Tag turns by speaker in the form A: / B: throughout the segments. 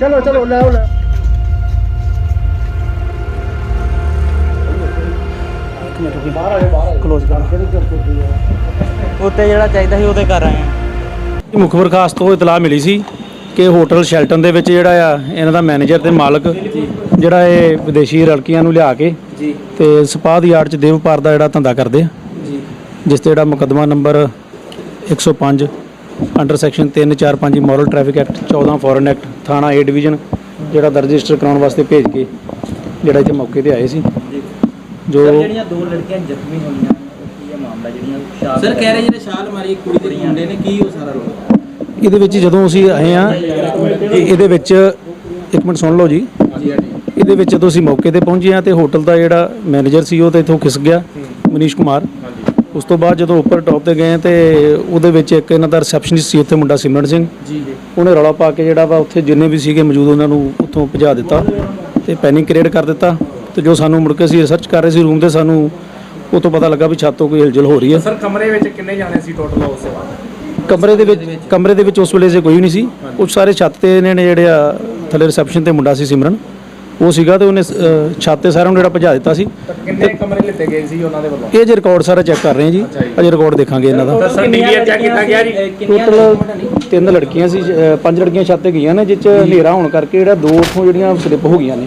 A: ਚਲੋ ਚਲੋ ਲੈ ਆਓ ਲੈ ਕਲੋਜ਼ ਕਰ।
B: ਉੱਤੇ ਜਿਹੜਾ ਚਾਹੀਦਾ ਸੀ ਉਹਦੇ ਕਰ ਆਏ ਆ।
C: ਮੁੱਖ ਬਰਖਾਸਤ ਤੋਂ ਇਤਲਾਹ ਮਿਲੀ ਸੀ ਕਿ ਹੋਟਲ ਸ਼ੈਲਟਨ ਦੇ ਵਿੱਚ ਜਿਹੜਾ ਆ ਇਹਨਾਂ ਦਾ ਮੈਨੇਜਰ ਤੇ ਮਾਲਕ ਜਿਹੜਾ ਇਹ ਵਿਦੇਸ਼ੀ ਲੜਕੀਆਂ ਨੂੰ ਲਿਆ ਕੇ
B: ਜੀ।
C: ਤੇ ਸਪਾਹ ਦੀ ਆੜ ਚ ਦੇਵ ਵਪਾਰ ਦਾ ਜਿਹੜਾ ਧੰਦਾ ਕਰਦੇ ਆ।
B: ਜੀ।
C: ਜਿਸ ਤੇ ਜਿਹੜਾ ਮੁਕੱਦਮਾ number 105 under section 345 moral traffic act 14 foreign act ਥਾਣਾ ਏ ਡਿਵੀਜ਼ਨ ਜਿਹੜਾ ਦਰਜ ਰਜਿਸਟਰ ਕਰਾਉਣ ਵਾਸਤੇ ਭੇਜ ਕੇ ਜਿਹੜਾ ਇੱਥੇ ਮੌਕੇ ਤੇ ਆਏ ਸੀ।
B: ਜੀ। ਜਿਹੜੀਆਂ ਦੋ ਲੜਕੀਆਂ ਜ਼ਖਮੀ ਹੋਈਆਂ ਕੀ ਇਹ ਮਾਮਲਾ ਜਿਹੜੀਆਂ ਸਰ ਕਹਿ ਰਹੇ ਜਿਹੜੇ ਛਾਲ ਮਾਰੀ ਕੁੜੀ ਦੇ ਮੁੰਡੇ ਨੇ ਕੀ ਉਹ ਸਾਰਾ ਰੋਲ?
C: ਇਹਦੇ ਵਿੱਚ ਜਦੋਂ ਅਸੀਂ ਆਏ ਆ ਇਹਦੇ ਵਿੱਚ ਇੱਕ ਮਿੰਟ ਸੁਣ ਲਓ ਜੀ। ਇਹਦੇ ਵਿੱਚ ਜਦੋਂ ਅਸੀਂ ਮੌਕੇ ਤੇ ਪਹੁੰਚੇ ਆ ਤੇ ਹੋਟਲ ਦਾ ਜਿਹੜਾ ਮੈਨੇਜਰ ਸੀ ਉਹ ਤੇ ਇੱਥੋਂ ਖਿਸ ਗਿਆ ਮਨੀਸ਼ ਕੁਮਾਰ। ਉਸ ਤੋਂ ਬਾਅਦ ਜਦੋਂ ਉੱਪਰ ਟੌਪ ਤੇ ਗਏ ਤੇ ਉਹਦੇ ਵਿੱਚ ਇੱਕ ਇਹਨਾਂ ਦਾ ਰਿਸੈਪਸ਼ਨਿਸਟ ਸੀ ਉੱਥੇ ਮੁੰਡਾ ਸਿਮਰਨ ਸਿੰਘ।
B: ਜੀ
C: ਉਹਨੇ ਰੌਲਾ ਪਾ ਕੇ ਜਿਹੜਾ ਵਾ ਉੱਥੇ ਜਿੰਨੇ ਵੀ ਸੀਗੇ ਮੌਜੂਦ ਉਹਨਾਂ ਨੂੰ ਉੱਥੋਂ ਭਜਾ ਦਿੱਤਾ ਤੇ ਪੈਨਿਕ ਕ੍ਰੀਏਟ ਕਰ ਦਿੱਤਾ ਤੇ ਜੋ ਸਾਨੂੰ ਮੁੜ ਕੇ ਅਸੀਂ ਰਿਸਰਚ ਕਰ ਰਹੇ ਸੀ ਰੂਮ ਤੇ ਸਾਨੂੰ ਉਹ ਤੋਂ ਪਤਾ ਲੱਗਾ ਵੀ ਛੱਤ ਤੋਂ ਕੋਈ ਹਿਲਜੁਲ ਹੋ ਰਹੀ ਹੈ।
A: ਸਰ ਕਮਰੇ ਵਿੱਚ ਕਿੰਨੇ ਜਾਣੇ ਸੀ ਟੋਟਲ ਉਸ ਵਕਤ
C: ਕਮਰੇ ਦੇ ਵਿੱਚ ਕਮਰੇ ਦੇ ਵਿੱਚ ਉਸ ਵੇਲੇ ਜੇ ਕੋਈ ਨਹੀਂ ਸੀ। ਉਹ ਸਾਰੇ ਛੱਤ ਤੇ ਇਹਨਾਂ ਨੇ ਜਿਹੜੇ ਆ ਥੱਲੇ ਰਿਸੈਪਸ਼ਨ ਤੇ ਮੁੰਡਾ ਸੀ ਸਿਮਰਨ। ਉਹ ਸੀਗਾ ਤੇ ਉਹਨੇ ਅ, ਛੱਤ ਤੇ ਸਾਰਿਆਂ ਨੂੰ ਜਿਹੜਾ ਭਜਾ ਦਿੱਤਾ ਸੀ।
A: ਕਿੰਨੇ ਕਮਰੇ ਲਿੱਤੇ ਗਏ ਸੀ ਉਹਨਾਂ ਦੇ ਵੱਲੋਂ?
C: ਇਹ ਜੇ ਰਿਕਾਰਡ ਸਾਰਾ ਚੈੱਕ ਕਰ ਰਹੇ ਹਾਂ ਜੀ। ਅਜੇ ਰਿਕਾਰਡ ਦੇਖਾਂਗੇ ਇਹਨਾਂ ਦਾ।
A: ਸਰ ਡੀਵੀਆਰ ਚੈੱਕ ਕੀਤਾ ਗਿਆ ਜੀ?
C: ਟੋਟਲ ਤਿੰਨ ਲੜਕੀਆਂ ਸੀ ਅ, ਪੰਜ ਲੜਕੀਆਂ ਛੱਤ ਤੇ ਗਈਆਂ ਨੇ ਜਿਸ ਚ ਹਨੇਰਾ ਹੋਣ ਕਰਕੇ ਜਿਹੜਾ ਦੋ ਉੱਥੋਂ ਜਿਹੜੀਆਂ ਸਲਿੱਪ ਹੋ ਗਈਆਂ ਨੇ।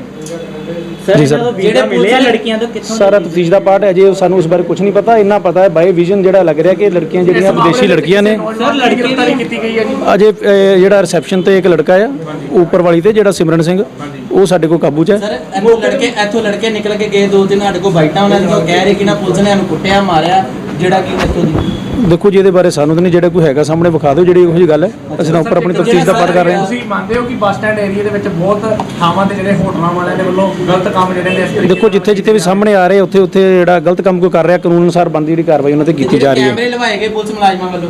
C: ਜੀ ਸਰ
B: ਜਿਹੜੇ ਮਿਲੇ ਲੜਕੀਆਂ ਤੋਂ ਕਿੱਥੋਂ
C: ਸਾਰਾ ਤਫਤੀਸ਼ ਦਾ ਪਾਰਟ ਹੈ ਜੀ ਸਾਨੂੰ ਇਸ ਬਾਰੇ ਕੁਝ ਨਹੀਂ ਪਤਾ ਇੰਨਾ ਪਤਾ ਹੈ ਬਾਈ ਵਿਜ਼ਨ ਜਿਹੜਾ ਲੱਗ ਰਿਹਾ ਕਿ ਇਹ ਲੜਕੀਆਂ ਜਿਹੜੀਆਂ ਵਿਦੇਸ਼ੀ ਲੜਕੀਆਂ ਨੇ।
B: ਸਰ ਲੜਕੀ
A: ਗ੍ਰਿਫਤਾਰੀ ਕੀਤੀ ਗਈ ਹੈ ਜੀ?
C: ਅਜੇ ਅਹ, ਜਿਹੜਾ ਰਿਸੈਪਸ਼ਨ ਤੇ ਇੱਕ ਲੜਕਾ ਆ ਉੱਪਰ ਵਾਲੀ ਤੇ ਜਿਹੜਾ ਸਿਮਰਨ ਸਿੰਘ ਉਹ ਸਾਡੇ ਕੋਲ ਕਾਬੂ 'ਚ ਹੈ।
B: ਸਰ ਇੱਥੋਂ ਲੜਕੇ ਇੱਥੋਂ ਲੜਕੇ ਨਿਕਲ ਕੇ ਗਏ ਦੋ ਤਿੰਨ ਸਾਡੇ ਕੋਲ ਬਾਈਟਾਂ ਉਹਨਾਂ ਦੀਆਂ ਉਹ ਕਹਿ ਰਹੇ ਕਿ ਨਾ ਪੁਲਿਸ ਨੇ ਇਹਨੂੰ ਕੁੱਟਿਆ ਮਾਰਿਆ। ਜਿਹੜਾ ਕਿ ਇੱਥੋਂ ਦੀ
C: ਦੇਖੋ ਜੀ ਇਹਦੇ ਬਾਰੇ ਸਾਨੂੰ ਤਾਂ ਨਹੀਂ ਜਿਹੜਾ ਕੋਈ ਹੈਗਾ ਸਾਹਮਣੇ ਵਿਖਾ ਦਿਓ ਜਿਹੜੀ ਉਹੋ ਜਿਹੀ ਗੱਲ ਹੈ। ਅਸੀਂ ਤਾਂ ਉੱਪਰ ਆਪਣੀ ਤਫਤੀਸ਼ ਦਾ ਪਾਰਟ ਕਰ ਰਹੇ ਹਾਂ।
A: ਤੁਸੀਂ ਮੰਨਦੇ ਹੋ ਕਿ ਬੱਸ ਸਟੈਂਡ ਏਰੀਆ ਦੇ ਵਿੱਚ ਬਹੁਤ ਥਾਵਾਂ ਤੇ ਜਿਹੜੇ ਹੋਟਲਾਂ ਵਾਲਿਆਂ ਦੇ ਵੱਲੋਂ ਗਲਤ ਕੰਮ ਜਿਹੜੇ ਨੇ ਇਸ ਤਰੀਕੇ
C: ਦੇਖੋ ਜਿੱਥੇ ਜਿੱਥੇ ਵੀ ਸਾਹਮਣੇ ਆ ਰਹੇ ਉੱਥੇ ਉੱਥੇ ਜਿਹੜਾ ਗਲਤ ਕੰਮ ਕੋਈ ਕਰ ਰਿਹਾ ਕਾਨੂੰਨ ਅਨੁਸਾਰ ਬੰਦੀ ਜਿਹੜੀ ਕਾਰਵਾਈ ਉਹਨਾਂ ਤੇ ਕੀਤੀ ਜਾ ਰਹੀ ਹੈ।
B: ਕੈਮਰੇ ਲਵਾਏ ਗਏ ਪੁਲਿਸ ਮੁਲਾਜ਼ਮਾਂ ਵੱਲੋਂ?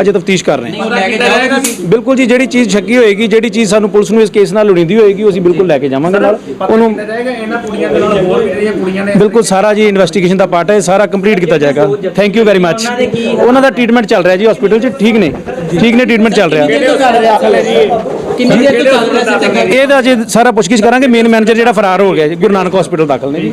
C: ਅਜੇ ਤਫਤੀਸ਼ ਕਰ ਰਹੇ ਹਾਂ। ਬਿਲਕੁਲ ਜੀ ਜਿਹੜੀ ਚੀਜ਼ ਸ਼ੱਕੀ ਹੋਏਗੀ ਜਿਹੜੀ ਚੀਜ਼ ਸਾਨੂੰ ਪੁਲਿਸ ਨੂੰ ਇਸ ਕੇਸ ਨਾਲ ਲੋੜੀਂਦੀ ਹੋਏਗੀ ਉਹ ਅਸੀਂ ਬਿਲਕੁਲ ਲੈ ਕੇ ਜਾਵਾਂਗੇ ਨਾਲ। ਉਹਨੂੰ
A: ਕੀਤਾ ਜਾਏਗਾ ਇਹਨਾਂ ਕੁੜੀਆਂ ਦੇ ਨਾਲ ਹੋਰ ਵੀ ਜਿਹੜੀਆਂ ਕੁੜੀਆਂ ਨੇ?
C: ਬਿਲਕੁਲ ਸਾਰਾ ਜੀ ਇਨਵੈਸਟੀਗੇਸ਼ਨ ਦਾ ਪਾਰਟ ਹੈ ਸਾਰਾ ਕੰਪਲੀਟ ਕੀਤਾ ਜਾਏਗਾ। ਥੈਂਕ ਯੂ ਵੈਰੀ ਮੱਚ ਉਹਨਾਂ ਦਾ ਟ੍ਰੀਟਮੈਂਟ ਚੱਲ ਰਿਹਾ ਜੀ ਹਸਪੀਟਲ 'ਚ ਠੀਕ ਨੇ। ਠੀਕ ਨੇ ਟ੍ਰੀਟਮੈਂਟ ਚੱਲ ਰਿਹਾ।
B: ਕਿੰਨੀ ਦੇਰ ਤੋਂ ਚੱਲ ਰਿਹਾ ਸੀ ਚੰਗਾ
C: ਇਹਦਾ ਜੇ ਸਾਰਾ ਪੁੱਛਗਿੱਛ ਕਰਾਂਗੇ ਮੇਨ ਮੈਨੇਜਰ ਜਿਹੜਾ ਫਰਾਰ ਹੋ ਗਿਆ ਜੀ ਗੁਰੂ ਨਾਨਕ ਹਸਪੀਟਲ ਦਾਖਲ ਨੇ ਜੀ।